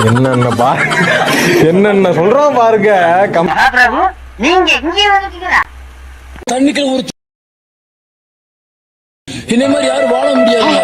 என்னென்ன பா என்னென்ன சொல்றான் பாருங்க. கம் மகாபிரபு நீங்க இங்கே வந்துட்டீங்களா? தண்ணிக்குள்ள ஒரு இதே மாதிரி யாரும் வாழ முடியாதுங்க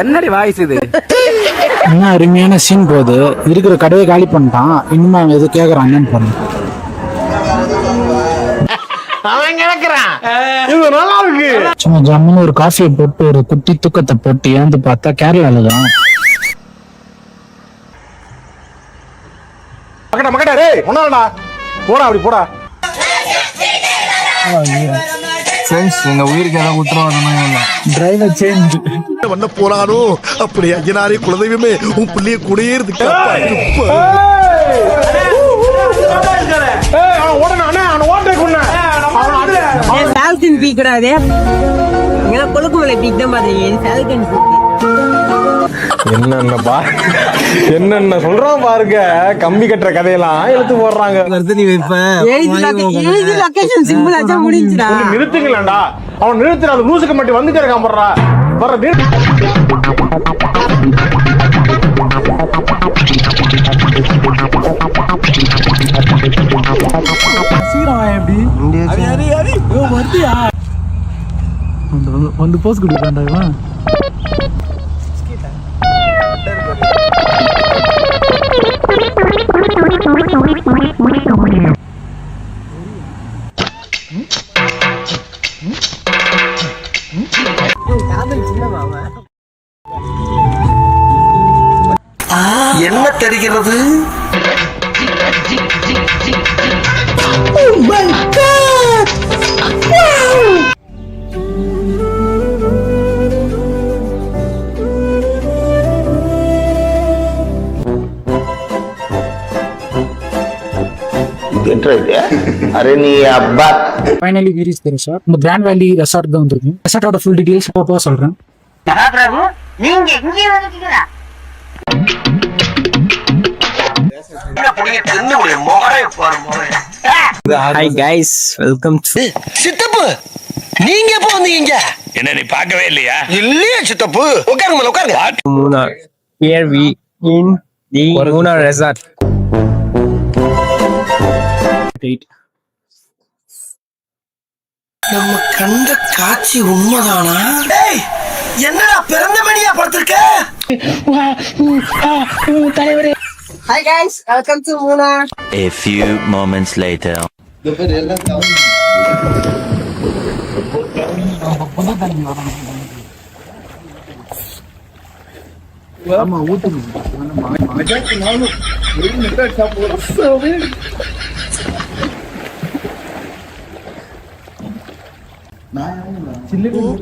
என்னடி வாய்ஸ் இது? என்ன அருமையான சீன் போகுது இருக்கிற கடையை காலி பண்ணிட்டான். இன்னும் அவன் எது கேக்குறாங்கன்னு பண்ணு இது நல்லா இருக்கு. சும்மா ஜம்முன்னு ஒரு காஃபியை போட்டு ஒரு குட்டி தூக்கத்தை போட்டு ஏந்து பார்த்தா கேரளால தான் டேய் ஒன்னாடா போடா அப்படி போடா. ஃப்ரெண்ட்ஸ் எங்க உயிருக்கு ஏதாவது உத்தரவாதமா இல்லை. டிரைவர் சேஞ்ச் பண்ண போறானோ? அப்படி ஐயனாரே குலதெய்வமே உன் பிள்ளைய கூடயே இருந்து ஓடணும் அண்ணா அவனை ஓட்டை கொண்டேன் ஃபால்கன் பீக் கூடாது இங்கே கொழுக்குமலை பீக் தான் பார்த்தீங்க ஃபால்கன் பீக் என்னென்ன பா என்னென்ன சொல்றான் பாருங்க. கம்பி கட்டுற கதையெல்லாம் எடுத்து போடுறாங்க. வருது நீ வைப்ப. எழுதி எழுதி லொகேஷன் சிம்பிள் ஆச்சா முடிஞ்சுடா கொஞ்சம் நிறுத்துங்களேன்டா. அவன் நிறுத்துற அந்த லூசுக்கு மட்டும் வந்துட்டே இருக்கான் போடுறா. வர்ற வந்து போஸ் கொடுக்குறான்டா இவன். என்ன தெரிகிறது? Oh அரே நீ அப்பா ஃபைனலி வீரிஸ் தெரியும் இந்த கிராண்ட் வேலி ரெசார்ட் தான் வந்திருக்கு ரெசார்ட்டோட ஃபுல் டீடைல்ஸ் போக சொல்றேன். மகாபிரபு நீங்க இங்கே வந்துட்டீங்களா ஹாய் கைஸ் வெல்கம் டு சித்தப்பு நீங்க எப்போ வந்தீங்க என்ன நீ பார்க்கவே இல்லையா இல்லையே சித்தப்பு உட்காருங்க உட்காருங்க Munnar here we in the Munnar resort நம்ம கண்ட காட்சி உண்மைதானா? டேய் என்னடா பிறந்த மணியா படுத்திருக்க hi guys welcome to Munnar A few moments later.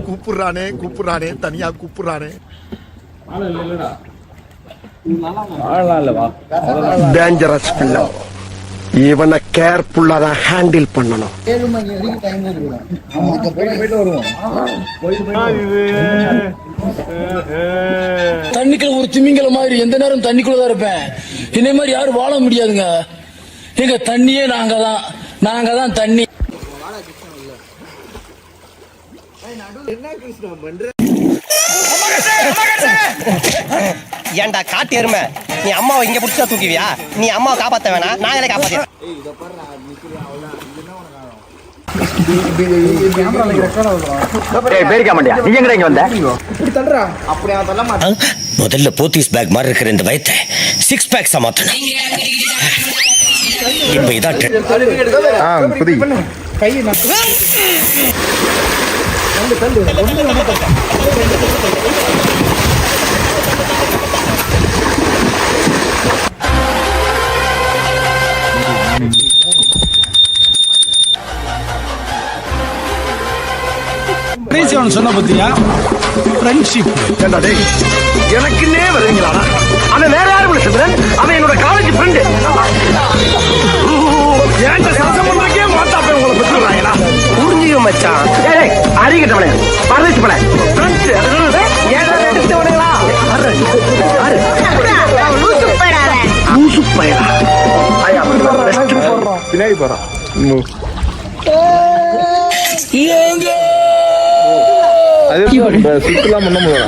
கூப்பிடுறானே கூப்பிடுறானே தனியா கூப்பிடுறானே. டேஞ்சரஸ் பிள்ளை இவனை கேர்ஃபுல்லா தான் ஹேண்டில் பண்ணணும். தண்ணிக்குள்ள ஒரு திமிங்கல மாதிரி எந்த நேரம் தண்ணிக்குள்ள தான் இருப்பேன். இதே மாதிரி யாரும் வாழ முடியாதுங்க. எங்க தண்ணியே நாங்க தான் நாங்க தான் தண்ணி. ஏன்டா காட்டு எருமை? நீ அம்மாவை இங்க புடிச்சா தூக்குவியா? நீ அம்மாவை காப்பாத்த வேணாம். நாங்களே காப்பாத்தி பேரிக்க மாட்டியா நீ எங்கடா இங்க வந்த? முதல்ல போத்தீஸ் பேக் மாதிரி இருக்கிற இந்த வயத்தை சிக்ஸ் பேக் மாத்தணும். இப்ப இதான் trend. புதி கடைசி அவன் சொன்ன பத்தியா? ஃப்ரெண்ட்ஷிப் ஏண்டா டேய் எனக்குன்னே வருவீங்களாடா? அதை அவன் வேற யாரும் இல்ல சந்திரன் அவன் என்னோட காலேஜ் ஃப்ரெண்டு ஏன்ட்ட சரசம் பண்றக்கே மாட்டாப்பே உங்களை பெற்றுறாங்களா புரிஞ்சுக்க மச்சான். ஏய் அறிகிட்டவனே பரதேசி ஐயா பின்னாடி போறான் அது சுற்றுலா பண்ண முடியல.